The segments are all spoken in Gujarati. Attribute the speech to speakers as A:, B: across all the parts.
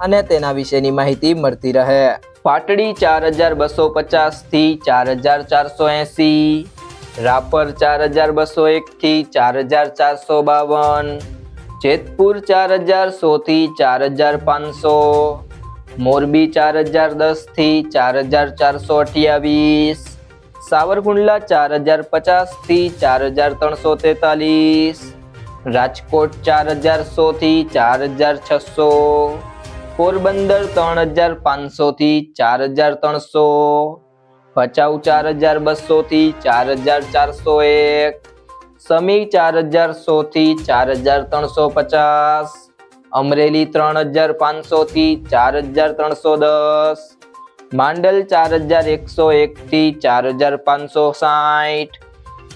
A: અને તેના વિશેની માહિતી મળતી રહે પાટડી ચાર હજાર બસો પચાસથી ચાર હજાર ચારસો એસી રાપર ચાર હજાર બસો એક થી ચાર હજાર ચારસો બાવન જેતપુર ચાર હજાર સો થી ચાર હજાર પાંચસો મોરબી ચાર હજાર દસથી ચાર હજાર ચારસો અઠ્યાવીસ સાવરકુંડલા ચાર હજાર પચાસથી ચાર હજાર ત્રણસો તેતાલીસ રાજકોટ ચાર હજાર સો થી ચાર હજાર છસો પોરબંદર ત્રણ હજાર પાંચસો થી ચાર હજાર ત્રણસો, ભચાઉ ચાર હજાર બસો થી ચાર હજાર ચારસો એક, સમી ચાર હજાર સો થી ચાર હજાર ત્રણસો પચાસ, અમરેલી ત્રણ હજાર પાંચસો થી ચાર હજાર ત્રણસો દસ, માંડલ ચાર હજાર એકસો એક થી ચાર હજાર પાંચસો સાઠ,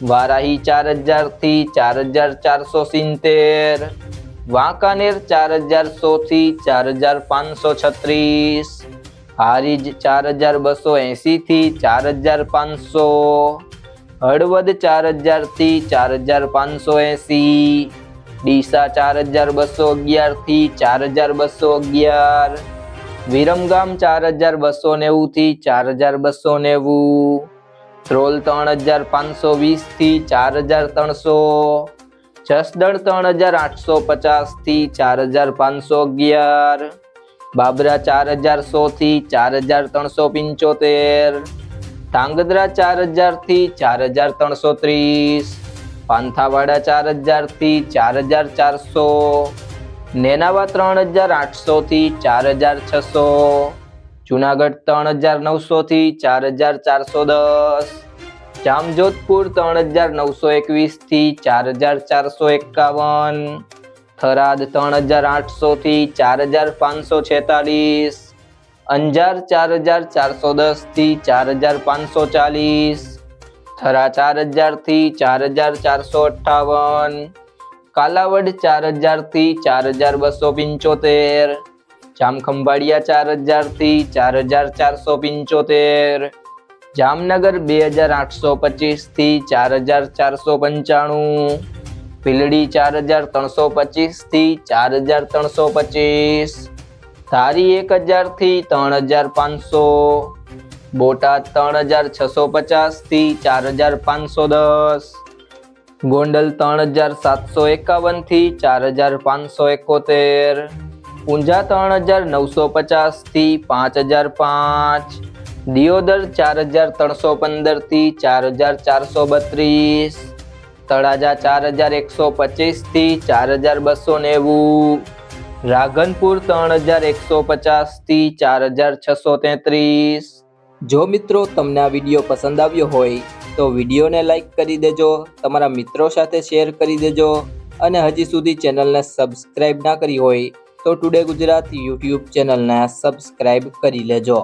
A: વારાહી ચાર હજારથી ચાર હજાર ચારસો સિત્તેર વાંકાનેર ચાર હજાર સો થી ચાર હજાર પાંચસો છત્રીસ હારીજ ચાર હજાર બસો એંસી થી ચાર હજાર પાંચસો હળવદ ચાર હજારથી ચાર હજાર પાંચસો એંસી ડીસા ચાર હજાર બસો અગિયારથી ચાર હજાર બસો અગિયાર વિરમગામ ચાર હજાર બસો નેવું થી ચાર હજાર બસો નેવું ત્રોલ ત્રણ હજાર પાંચસો વીસથી ચાર હજાર ત્રણસો જસદણ ત્રણ હજાર આઠસો પચાસથી ચાર હજાર પાંચસો અગિયાર બાબરા ચાર હજાર સો થી ચાર હજાર ત્રણસો પંચોતેર ધાંગધ્રા ચાર હજારથી ચાર હજાર ત્રણસો ત્રીસ પાંથાવાડા ચાર હજારથી ચાર હજાર ચારસો નેનાવા ત્રણ હજાર આઠસો થી ચાર હજાર છસો જુનાગઢ ત્રણ હજાર નવસો થી ચાર હજાર ચારસો દસ જામજોધપુર ત્રણ હજાર નવસો એકવીસથી ચાર હજાર ચારસો એકાવન થરાદ ત્રણ હજાર આઠસો થી ચાર હજાર પાંચસો છેતાલીસ અંજાર ચાર હજાર ચારસો દસથી ચાર હજાર પાંચસો ચાલીસ થરા ચાર હજારથી ચાર હજાર ચારસો અઠ્ઠાવન કાલાવડ ચાર હજારથી ચાર હજાર બસો પંચોતેર જામખંભાળિયા ચાર હજારથી ચાર હજાર ચારસો પંચોતેર જામનગર બે હજાર આઠસો પચીસથી ચાર હજાર ચારસો પંચાણું ભીલડી ચાર હજાર ત્રણસો પચીસથી ચાર હજાર ત્રણસો પચીસ, ધારી એક હજારથી ત્રણ હજાર પાંચસો, બોટાદ ત્રણ હજાર છસો પચાસથી ચાર હજાર પાંચસો દસ, ગોંડલ ત્રણ હજાર સાતસો એકાવનથી ચાર હજાર પાંચસો એકોતેર, ઊંઝા ત્રણ હજાર નવસો પચાસથી પાંચ હજાર પાંચ દિયોદર ચાર હજાર ત્રણસો પંદરથી ચાર હજાર ચારસો બત્રીસ, તળાજા ચાર હજાર એકસો પચીસથી ચાર હજાર બસો નેવું, રાધનપુર ત્રણ હજાર એકસો પચાસથી ચાર હજાર છસો તેત્રીસ. જો મિત્રો તમને આ વીડિયો પસંદ આવ્યો હોય, તો વિડીયોને લાઈક કરી દેજો, તમારા મિત્રો સાથે શેર કરી દેજો, અને હજી સુધી ચેનલને સબસ્ક્રાઈબ ના કરી હોય, તો ટુડે ગુજરાત યુટ્યુબ ચેનલને સબસ્ક્રાઈબ કરી લેજો.